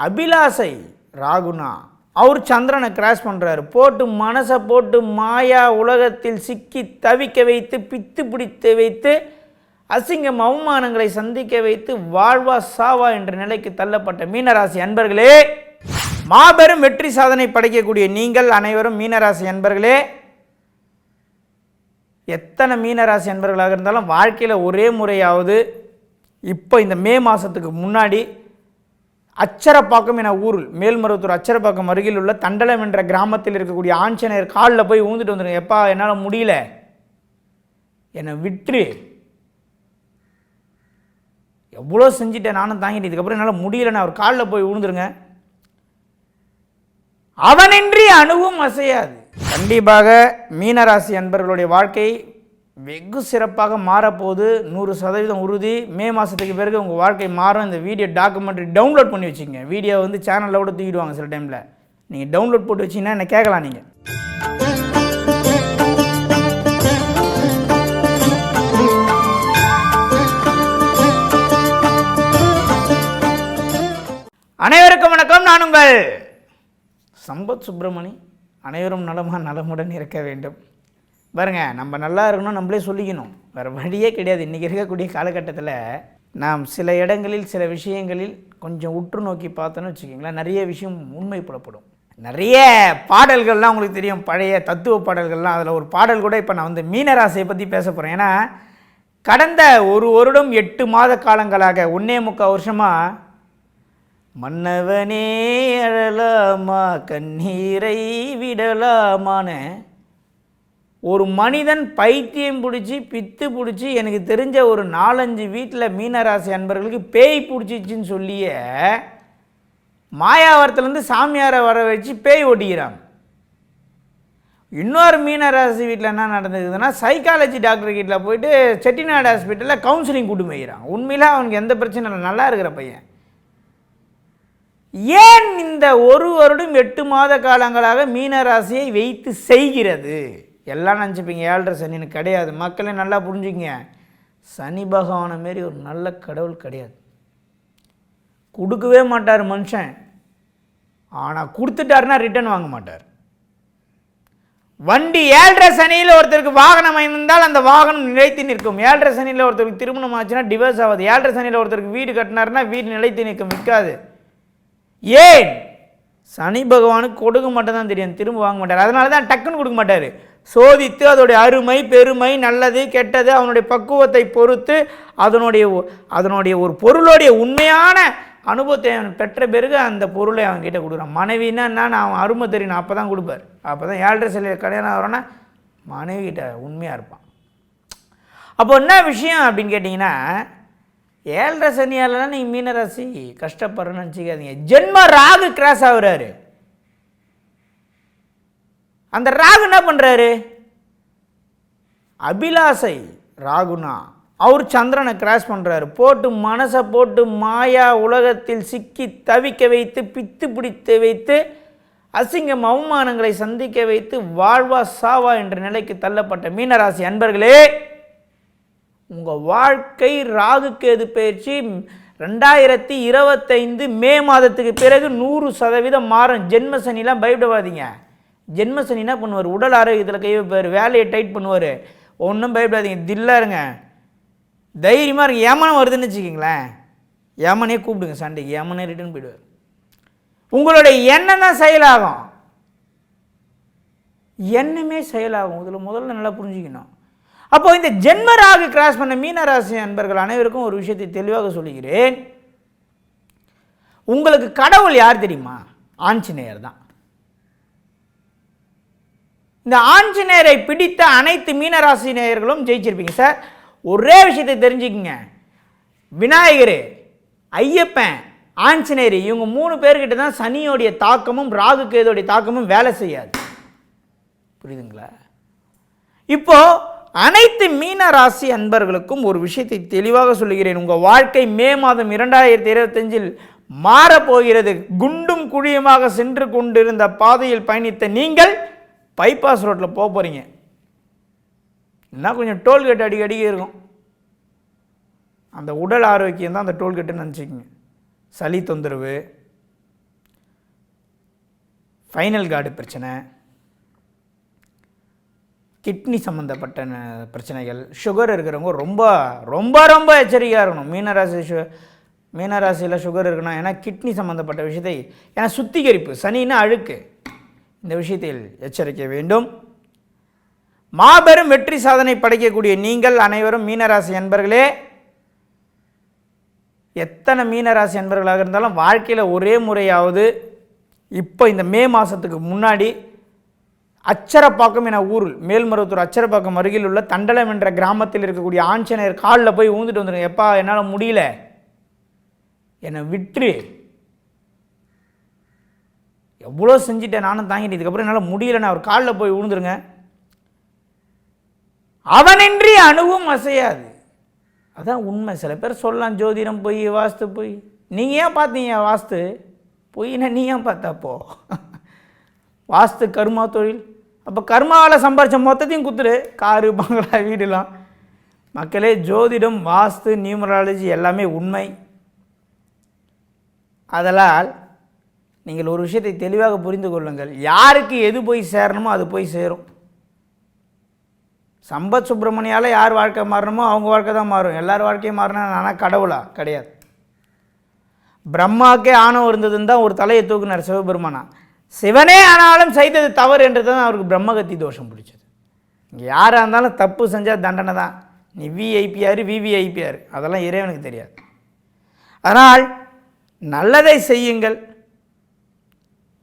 அபிலாசை ராகுனா அவர் சந்திரனை கிராஸ் பண்ணுறாரு போட்டு மனசை போட்டு மாயா உலகத்தில் சிக்கி தவிக்க வைத்து பித்து பிடித்து வைத்து அசிங்கம் அவமானங்களை சந்திக்க வைத்து வாழ்வா சாவா என்ற நிலைக்கு தள்ளப்பட்ட மீனராசி அன்பர்களே மாபெரும் வெற்றி சாதனை படைக்கக்கூடிய நீங்கள் அனைவரும் மீனராசி அன்பர்களே எத்தனை மீனராசி அன்பர்களாக இருந்தாலும் வாழ்க்கையில் ஒரே முறையாவது இப்போ இந்த மே மாதத்துக்கு முன்னாடி அச்சரப்பாக்கம் என ஊரில் மேல்மருவத்தூர் அச்சரப்பாக்கம் அருகில் உள்ள தண்டலம் என்ற கிராமத்தில் இருக்கக்கூடிய ஆஞ்சநேயர் காலில் போய் ஊந்துட்டு வந்துருங்க. எப்பா என்னால் முடியல. என்னை விற்று எவ்வளோ செஞ்சுட்டேன் நானும் தாங்கிட்டு இதுக்கப்புறம் என்னால் முடியலன்னு அவர் காலில் போய் விழுந்துருங்க அவனின்றி அணுவும் அசையாது. கண்டிப்பாக மீனராசி அன்பர்களுடைய வாழ்க்கை வெகு சிறப்பாக மாறப்போகுது. நூறு சதவீதம் உறுதி. மே மாதத்துக்கு பிறகு உங்கள் வாழ்க்கை மாறும். இந்த வீடியோ டாக்குமெண்ட்ரி டவுன்லோட் பண்ணி வச்சுங்க வீடியோ வந்து சேனலில் கூட தூக்கிடுவாங்க சில டைமில் நீங்கள் டவுன்லோட் போட்டு வச்சிங்கன்னா என்ன கேட்கலாம் நீங்கள் அனைவருக்கும் வணக்கம். நான் உங்கள் சம்பத் சுப்பிரமணி. அனைவரும் நலமா நலமுடன் இருக்க வேண்டும். பாருங்க நம்ம நல்லா இருக்கணும் நம்மளே சொல்லிக்கணும். வேறு வழியே கிடையாது. இன்றைக்கி இருக்கக்கூடிய காலகட்டத்தில் நாம் சில இடங்களில் சில விஷயங்களில் கொஞ்சம் உற்று நோக்கி பார்த்தோன்னு வச்சுக்கிங்களேன் நிறைய விஷயம் உண்மை புலப்படும் நிறைய பாடல்கள்லாம் உங்களுக்கு தெரியும். பழைய தத்துவ பாடல்கள்லாம். அதில் ஒரு பாடல் கூட இப்போ நான் வந்து மீனராசியை பற்றி பேச போகிறேன் ஏன்னா கடந்த ஒரு வருடம் எட்டு மாத காலங்களாக ஒன்றே முக்கால் வருஷமாக மன்னவனே அழலாமா கண்ணீரை விடலாமான்னு ஒரு மனிதன் பைத்தியம் பிடிச்சி பித்து பிடிச்சி எனக்கு தெரிஞ்ச ஒரு நாலஞ்சு வீட்டில் மீனராசி அன்பர்களுக்கு பேய் பிடிச்சிச்சின்னு சொல்லிய மாயாவரத்துலேருந்து சாமியாரை வர வச்சு பேய் ஒட்டிக்கிறான் இன்னொரு மீனராசி வீட்டில் என்ன நடந்ததுன்னா சைக்காலஜி டாக்டர் கிட்ட போயிட்டு செட்டிநாடு ஹாஸ்பிட்டலில் கவுன்சிலிங் கூட்டு போய்கிறான் உண்மையில அவனுக்கு எந்த பிரச்சனையும் இல்லை நல்லா இருக்கிற பையன். ஏன் இந்த ஒரு வருடம் எட்டு மாத காலங்களாக மீனராசியை வைத்து செய்கிறது? எல்லாம் நினச்சிப்பீங்க ஏழரை சனின்னு கிடையாது. மக்களே நல்லா புரிஞ்சுக்கங்க. சனி பகவானை மாரி ஒரு நல்ல கடவுள் கிடையாது. கொடுக்கவே மாட்டார் மனுஷன். ஆனால் கொடுத்துட்டாருன்னா ரிட்டர்ன் வாங்க மாட்டார். வண்டி ஏழரை சனியில் ஒருத்தருக்கு வாகனம் இருந்தால் அந்த வாகனம் நிலைத்து நிற்கும். ஏழரை சனியில் ஒருத்தருக்கு திருமணம் ஆச்சுன்னா டிவோர்ஸ் ஆகாது ஏழரை சனியில் ஒருத்தருக்கு வீடு கட்டினாருன்னா வீடு நிலைத்து நிற்கும் விற்காது. ஏன்? சனி பகவானுக்கு கொடுக்க மட்டும் தான் தெரியும். திரும்ப வாங்க மாட்டார். அதனால தான் டக்குன்னு கொடுக்க மாட்டார். சோதித்து அதோடைய அருமை பெருமை நல்லது கெட்டது அவனுடைய பக்குவத்தை பொறுத்து அதனுடைய ஒ- அதனுடைய ஒரு பொருளுடைய உண்மையான அனுபவத்தை அவன் பெற்ற பிறகு அந்த பொருளை அவன் கிட்டே கொடுக்குறான். மனைவின்னா என்ன அவன் அருமை தெரியணும் அப்போ தான் கொடுப்பார். அப்போ தான் ஏழரை சில கல்யாணம் ஆகிறோன்னா மனைவி கிட்ட உண்மையாக இருப்பான். அப்போ என்ன விஷயம் அப்படின்னு கேட்டிங்கன்னா ஏழரை சனியாலலாம் நீங்கள் மீனராசி கஷ்டப்படுறேன்னு நினச்சிக்காதீங்க. ஜென்ம ராகு கிராஸ் ஆகுறாரு. அந்த ராகு என்ன பண்ணுறாரு அபிலாசை ராகுனா அவர் சந்திரனை கிராஸ் பண்ணுறாரு போட்டு மனசை போட்டு மாயா உலகத்தில் சிக்கி தவிக்க வைத்து பித்து பிடித்து வைத்து அசிங்கம் அவமானங்களை சந்திக்க வைத்து வாழ்வா சாவா என்ற நிலைக்கு தள்ளப்பட்ட மீனராசி அன்பர்களே உங்கள் வாழ்க்கை ராகுகேது பயிற்சி? ரெண்டாயிரத்தி இருபத்தைந்து மே மாதத்துக்கு பிறகு நூறு சதவீதம் மாறும். ஜென்ம சனிலாம் பயப்படாதீங்க ஜென்மசனி என்ன பண்ணுவார்? உடல் ஆரோக்கியத்தில் கை வைப்பார் வேலையை டைட் பண்ணுவார். ஒன்றும் பயப்படாதீங்க தில்லா இருங்க. தைரியமாக இருங்க. ஏமனம் வருதுன்னு வச்சுக்கிங்களேன். ஏமனே கூப்பிடுங்க சண்டைக்கு. ஏமனே ரிட்டர்ன் போயிடுவார். உங்களுடைய எண்ணம் தான் செயலாகும். எண்ணமே செயலாகும். இதில் முதல்ல நல்லா புரிஞ்சுக்கணும். அப்போ இந்த ஜென்மராகு கிராஸ் பண்ண மீனராசி அன்பர்கள் அனைவருக்கும் ஒரு விஷயத்தை தெளிவாக சொல்லுகிறேன் உங்களுக்கு கடவுள் யார் தெரியுமா? ஆஞ்சநேயர் தான். இந்த ஆஞ்சநேயரை பிடித்த அனைத்து மீனராசி நேயர்களும் ஜெயிச்சிருப்பீங்க சார். ஒரே விஷயத்தை தெரிஞ்சுக்கங்க. விநாயகர் ஐயப்பன் ஆஞ்சநேயர் இவங்க மூணு பேர்கிட்ட தான் சனியோடைய தாக்கமும் ராகு கேதோடைய தாக்கமும் வேலை செய்யாது. புரியுதுங்களா? இப்போ அனைத்து மீன ராசி அன்பர்களுக்கும் ஒரு விஷயத்தை தெளிவாக சொல்லுகிறேன். உங்கள் வாழ்க்கை மே மாதம் இரண்டாயிரத்தி இருபத்தஞ்சில் மாறப்போகிறது. குண்டும் குழியுமாக சென்று கொண்டிருந்த பாதையில் பயணித்த நீங்கள் பைபாஸ் ரோட்டில் போக போகிறீங்க என்ன கொஞ்சம் டோல்கேட் அடிக்கடி இருக்கும். அந்த உடல் ஆரோக்கியம் தான் அந்த டோல்கேட்டுன்னு நினச்சிக்கோங்க. சளி தொந்தரவு ஃபைனல் கார்டு பிரச்சனை கிட்னி சம்மந்தப்பட்ட பிரச்சனைகள் சுகர் இருக்கிறவங்க ரொம்ப ரொம்ப ரொம்ப எச்சரிக்கையாக இருக்கணும். மீனராசி சு மீனராசியில் சுகர் இருக்கணும் ஏன்னா கிட்னி சம்மந்தப்பட்ட விஷயத்தை ஏன்னா சுத்திகரிப்பு சனின்னா அழுக்கு. இந்த விஷயத்தில் எச்சரிக்க வேண்டும். மாபெரும் வெற்றி சாதனை படைக்கக்கூடிய நீங்கள் அனைவரும் மீனராசி என்பர்களே எத்தனை மீனராசி என்பர்களாக இருந்தாலும் வாழ்க்கையில் ஒரே முறையாவது இப்போ இந்த மே மாதத்துக்கு முன்னாடி அச்சரப்பாக்கம் என ஊரில் மேல்மருவத்தூர் அச்சரப்பாக்கம் அருகில் உள்ள தண்டலம் என்ற கிராமத்தில் இருக்கக்கூடிய ஆஞ்சநேயர் காலில் போய் ஊந்துட்டு வந்துருங்க. எப்பா என்னால் முடியல. என்னை விற்று எவ்வளோ செஞ்சுட்டேன் நானும் தாங்கிட்டு இதுக்கப்புறம் என்னால் முடியலன்னு அவர் காலில் போய் விழுந்துருங்க. அவனின்றி அணுவும் அசையாது. அதான் உண்மை. சில பேர் சொல்லலாம் ஜோதிடம் போய் வாஸ்து பொய். நீங்கள் ஏன் பார்த்தீங்க வாஸ்து? பொய்னா நீ ஏன் பார்த்தப்போ வாஸ்து கர்மா தொழில். அப்போ கர்மாவில் சம்பாரிச்ச மொத்தத்தையும் குத்துரு காரு பங்களா வீடுலாம். மக்களே ஜோதிடம் வாஸ்து நியூமராலஜி எல்லாமே உண்மை. அதனால் நீங்கள் ஒரு விஷயத்தை தெளிவாக புரிந்து கொள்ளுங்கள். யாருக்கு எது போய் சேரணுமோ அது போய் சேரும். சம்பத் சுப்பிரமணியால் யார் வாழ்க்கை மாறணுமோ அவங்க வாழ்க்கை தான் மாறும். எல்லார் வாழ்க்கையும் மாறினா நானா கடவுளா? கிடையாது. பிரம்மாக்கே ஆணவம் இருந்ததுன்னு தான் ஒரு தலையை தூக்குனார் சிவபெருமானா. சிவனே ஆனாலும் செய்தது தவறு என்று தான் அவருக்கு பிரம்மகத்தி தோஷம் பிடிச்சது. இங்கே யாராக இருந்தாலும் தப்பு செஞ்சால் தண்டனை தான். நீ விஐபிஆர் விவிஐபிஆர் அதெல்லாம் இறைவனுக்கு தெரியாது. அதனால் நல்லதை செய்யுங்கள்.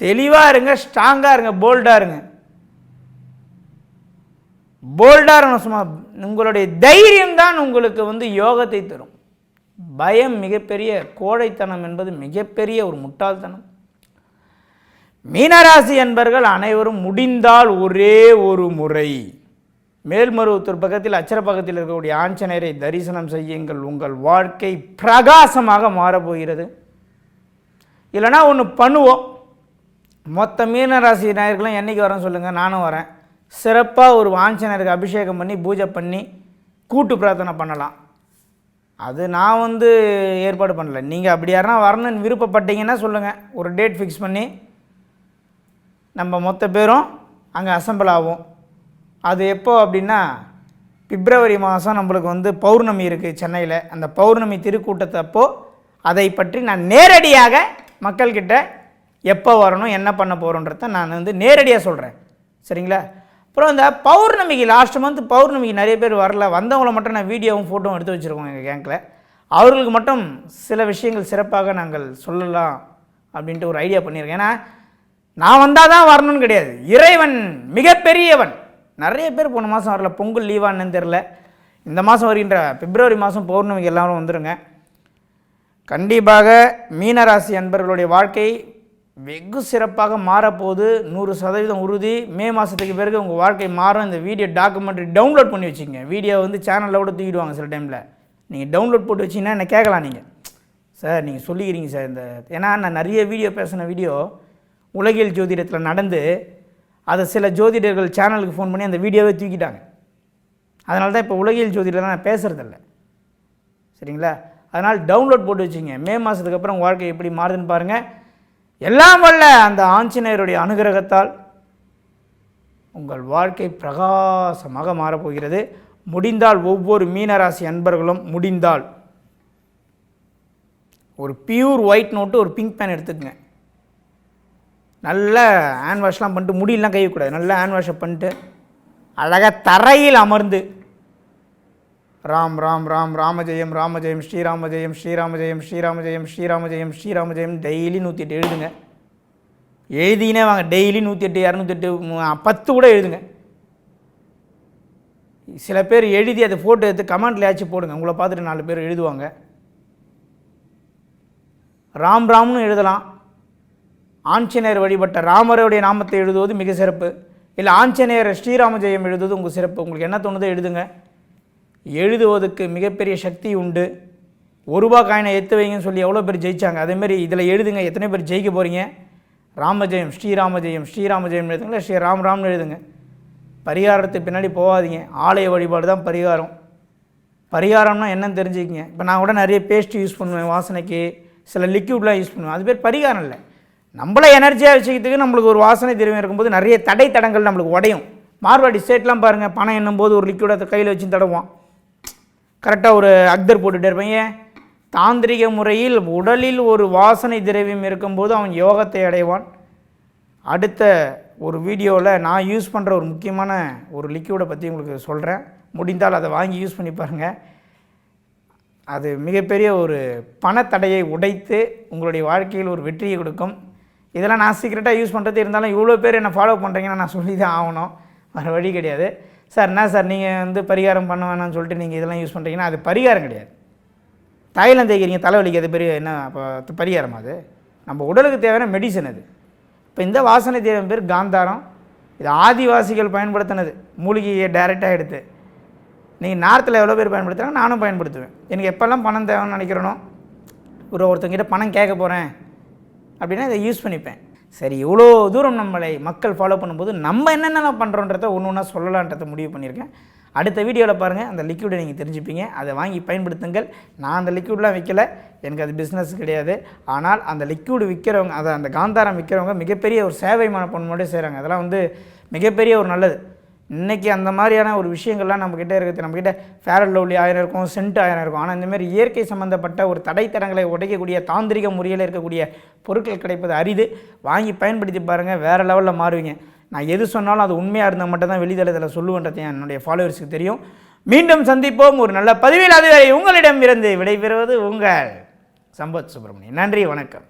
தெளிவாக இருங்க ஸ்ட்ராங்காக இருங்க போல்டாக இருங்க. போல்டாக இருக்கணும் சும்மா உங்களுடைய தைரியம் தான் உங்களுக்கு வந்து யோகத்தை தரும். பயம் மிகப்பெரிய கோழைத்தனம் என்பது மிகப்பெரிய ஒரு முட்டாள்தனம். மீனராசி என்பர்கள் அனைவரும் முடிந்தால் ஒரே ஒரு முறை. மேல்மருவத்தூர் பக்கத்தில் அச்சர பக்கத்தில் இருக்கக்கூடிய ஆஞ்சநேயரை தரிசனம் செய்யுங்கள். உங்கள் வாழ்க்கை பிரகாசமாக மாறப்போகிறது இல்லைன்னா ஒன்று பண்ணுவோம். மொத்த மீனராசி நாயர்களும் என்றைக்கு வரேன்னு சொல்லுங்கள் நானும் வரேன். சிறப்பாக ஒரு வாஞ்சனருக்கு அபிஷேகம் பண்ணி பூஜை பண்ணி கூட்டு பிரார்த்தனை பண்ணலாம். அது நான் வந்து ஏற்பாடு பண்ணல. நீங்கள் அப்படி யாருன்னா வரணும்னு விருப்பப்பட்டீங்கன்னா சொல்லுங்கள் ஒரு டேட் ஃபிக்ஸ் பண்ணி நம்ம மொத்த பேரும் அங்கே அசம்பிள் ஆகும் அது எப்போ அப்படின்னா பிப்ரவரி மாதம் நம்மளுக்கு வந்து பௌர்ணமி இருக்குது சென்னையில். அந்த பௌர்ணமி திருக்கூட்டத்தப்போ அதை பற்றி நான் நேரடியாக மக்கள்கிட்ட எப்போ வரணும் என்ன பண்ண போகிறோன்றத நான் வந்து நேரடியாக சொல்கிறேன் சரிங்களா? அப்புறம் இந்த பௌர்ணமிக்கு லாஸ்ட் மந்த் பௌர்ணமிக்கு நிறைய பேர் வரல. வந்தவங்களை மட்டும் நான் வீடியோவும் ஃபோட்டோவும் எடுத்து வச்சுருக்கோம் எங்கள் கேங்கில் அவர்களுக்கு மட்டும் சில விஷயங்கள் சிறப்பாக நாங்கள் சொல்லலாம் அப்படின்ட்டு ஒரு ஐடியா பண்ணியிருக்கேன். ஏன்னா நான் வந்தால் தான் வரணும்னு கிடையாது. இறைவன் மிகப்பெரியவன். நிறைய பேர் போன மாதம் வரல. பொங்கல் லீவான்னு தெரில இந்த மாதம் வருகின்ற பிப்ரவரி மாதம் பௌர்ணமிக்கு எல்லாரும் வந்துடுங்க கண்டிப்பாக மீனராசி அன்பர்களுடைய வாழ்க்கை வெகு சிறப்பாக மாறப்போகுது. நூறு சதவீதம் உறுதி. மே மாதத்துக்கு பிறகு உங்கள் வாழ்க்கை மாறும். இந்த வீடியோ டாக்குமெண்ட்ரி டவுன்லோட் பண்ணி வச்சுங்க வீடியோ வந்து சேனலில் கூட தூக்கிடுவாங்க சில டைமில் நீங்கள் டவுன்லோட் போட்டு வச்சிங்கன்னா என்ன கேட்கலாம் நீங்கள் சார் நீங்கள் சொல்லிக்கிறீங்க சார் இந்த ஏன்னா நான் நிறைய வீடியோ பேசின வீடியோ உலகியல் ஜோதிடத்தில் நடந்து அதை சில ஜோதிடர்கள் சேனலுக்கு ஃபோன் பண்ணி அந்த வீடியோவே தூக்கிட்டாங்க. அதனால தான் இப்போ உலகியல் ஜோதிடத்தில் நான் பேசுகிறதில்ல சரிங்களா? அதனால் டவுன்லோட் போட்டு வச்சுங்க மே மாதத்துக்கு அப்புறம் உங்கள் வாழ்க்கை எப்படி மாறுதுன்னு பாருங்கள் எல்லாம் வல்ல அந்த ஆஞ்சநேயருடைய அனுகிரகத்தால் உங்கள் வாழ்க்கை பிரகாசமாக மாறப்போகிறது. முடிந்தால் ஒவ்வொரு மீனராசி அன்பர்களும் முடிந்தால். ஒரு பியூர் ஒயிட் நோட்டு ஒரு பிங்க் பேன் எடுத்துக்கங்க. நல்ல ஹேண்ட் வாஷ்லாம் பண்ணிட்டு முடியெல்லாம் கையக்கூடாது. நல்லா ஹேண்ட் வாஷை பண்ணிட்டு அழகாக தரையில் அமர்ந்து ராம் ராம் ராம் ராம ஜெயம் ராம ஜெயம் ஸ்ரீராம ஜெயம் ஸ்ரீராம ஜெயம் ஸ்ரீராம ஜெயம் ஸ்ரீராம ஜெயம் ஸ்ரீராம ஜெயம் டெய்லி நூற்றி எட்டு எழுதுங்க. எழுதினே வாங்க டெய்லி நூற்றி எட்டு இரநூத்தெட்டு பத்து கூட எழுதுங்க. சில பேர் எழுதி அதை ஃபோட்டோ எடுத்து கமெண்ட்லையாச்சும் போடுங்க உங்களை பார்த்துட்டு நாலு பேர் எழுதுவாங்க. ராம் ராம்னு எழுதலாம். ஆஞ்சநேயர் வழிபட்ட ராமருடைய நாமத்தை எழுதுவது மிக சிறப்பு. இல்லை ஆஞ்சநேயர் ஸ்ரீராம ஜெயம் எழுதுவது உங்கள் சிறப்பு. உங்களுக்கு என்ன தோணுதோ எழுதுங்க. எழுதுவதற்கு மிகப்பெரிய சக்தி உண்டு. ஒரு ரூபா காயினை எத்து வைங்கன்னு சொல்லி எவ்வளோ பேர் ஜெயிச்சாங்க? அதேமாரி இதில் எழுதுங்க எத்தனை பேர் ஜெயிக்க போகிறீங்க ராமஜெயம் ஸ்ரீராம ஜெயம் ஸ்ரீராம ஜெயம் எழுதுங்களா? ஸ்ரீ ராம் ராம்னு எழுதுங்க. பரிகாரத்துக்கு பின்னாடி போகாதீங்க. ஆலய வழிபாடு தான் பரிகாரம். பரிகாரம்னா என்னன்னு தெரிஞ்சுக்கிங்க. இப்போ நான் கூட நிறைய பேஸ்ட் யூஸ் பண்ணுவேன் வாசனைக்கு. சில லிக்யூட்லாம் யூஸ் பண்ணுவேன். அது பேர் பரிகாரம் இல்லை. நம்மளை எனர்ஜியாக வச்சுக்கிறதுக்கு நம்மளுக்கு ஒரு வாசனை திரவியம் இருக்கும்போது நிறைய தடை தடங்கள் நம்மளுக்கு உடையும். மார்வாடி ஸ்டேட்லாம் பாருங்கள் பணம் என்னும்போது ஒரு லிக்விடை கையில் வச்சு தடவான் கரெக்டாக ஒரு அக்தர் போட்டுட்டே இருப்பேன். ஏன்? தாந்திரிக முறையில் உடலில் ஒரு வாசனை திரவியம் இருக்கும்போது அவன் யோகத்தை அடைவான். அடுத்த ஒரு வீடியோவில் நான் யூஸ் பண்ணுற ஒரு முக்கியமான ஒரு லிக்யூடை பற்றி உங்களுக்கு சொல்கிறேன் முடிந்தால் அதை வாங்கி யூஸ் பண்ணி பாருங்கள் அது மிகப்பெரிய ஒரு பணத்தடையை உடைத்து உங்களுடைய வாழ்க்கையில் ஒரு வெற்றியை கொடுக்கும். இதெல்லாம் நான் சீக்கிரட்டாக யூஸ் பண்ணுறது இருந்தாலும் இவ்வளோ பேர் என்னை ஃபாலோ பண்ணுறீங்கன்னு நான் சொல்லி தான் ஆகணும். வேறு வழி கிடையாது. சார் என்ன சார் நீங்கள் வந்து பரிகாரம் பண்ண வேணாம்னு சொல்லிட்டு நீங்கள் இதெல்லாம் யூஸ் பண்ணுறீங்கன்னா அது பரிகாரம் கிடையாது. தைலம் தேய்க்கிறீங்க தலைவலிக்கு அது பெரிய என்ன அப்போ பரிகாரம் அது. நம்ம உடலுக்கு தேவையான மெடிசன் அது. இப்போ இந்த வாசனை தேவை பேர் காந்தாரம். இது ஆதிவாசிகள் பயன்படுத்தினது. மூலிகையை டைரெக்டாக எடுத்து. நீங்கள் நார்த்தில் எவ்வளோ பேர் பயன்படுத்துகிறாங்க நானும் பயன்படுத்துவேன். எனக்கு எப்போல்லாம் பணம் தேவைன்னு நினைக்கிறேனோ ஒரு ஒருத்தங்கிட்ட பணம் கேட்க போகிறேன் அப்படின்னா இதை யூஸ் பண்ணிப்பேன். சரி இவ்வளோ தூரம் நம்மளை மக்கள் ஃபாலோ பண்ணும்போது நம்ம என்னென்னலாம் பண்ணுறோன்றத ஒன்று ஒன்றா சொல்லலான்றதை முடிவு பண்ணியிருக்கேன். அடுத்த வீடியோவில் பாருங்கள் அந்த லிக்விடை நீங்கள் தெரிஞ்சுப்பீங்க. அதை வாங்கி பயன்படுத்துங்கள். நான் அந்த லிக்விட்லாம் விற்கல எனக்கு அது பிஸ்னஸ் கிடையாது. ஆனால் அந்த லிக்யூடு விற்கிறவங்க அதை அந்த காந்தாரம் விற்கிறவங்க மிகப்பெரிய ஒரு சேவை மனப்பன்மோடு செய்கிறாங்க அதெல்லாம் வந்து மிகப்பெரிய ஒரு நல்லது. இன்றைக்கி அந்த மாதிரியான ஒரு விஷயங்கள்லாம் நம்மக்கிட்ட இருக்குது. நம்மக்கிட்ட ஃபேரல் லவ்லி ஆயிரம் இருக்கும் சென்ட் ஆயிரம் இருக்கும் ஆனால் இந்தமாரி இயற்கை சம்மந்தப்பட்ட ஒரு தடைத்தடங்களை உடைக்கக்கூடிய தாந்திரிக முறையில் இருக்கக்கூடிய பொருட்கள் கிடைப்பது அரிது. வாங்கி பயன்படுத்தி பாருங்கள் வேறு லெவலில் மாறுவீங்க. நான் எது சொன்னாலும் அது உண்மையாக இருந்தால் மட்டும்தான் வெளித்தளத்தில் சொல்லுவேன்றது என்னுடைய ஃபாலோவர்ஸுக்கு தெரியும். மீண்டும் சந்திப்போம். ஒரு நல்ல பதிவில் அதுவரை உங்களிடம் இருந்து விடைபெறுவது உங்கள் சம்பத் சுப்பிரமணியன். நன்றி வணக்கம்.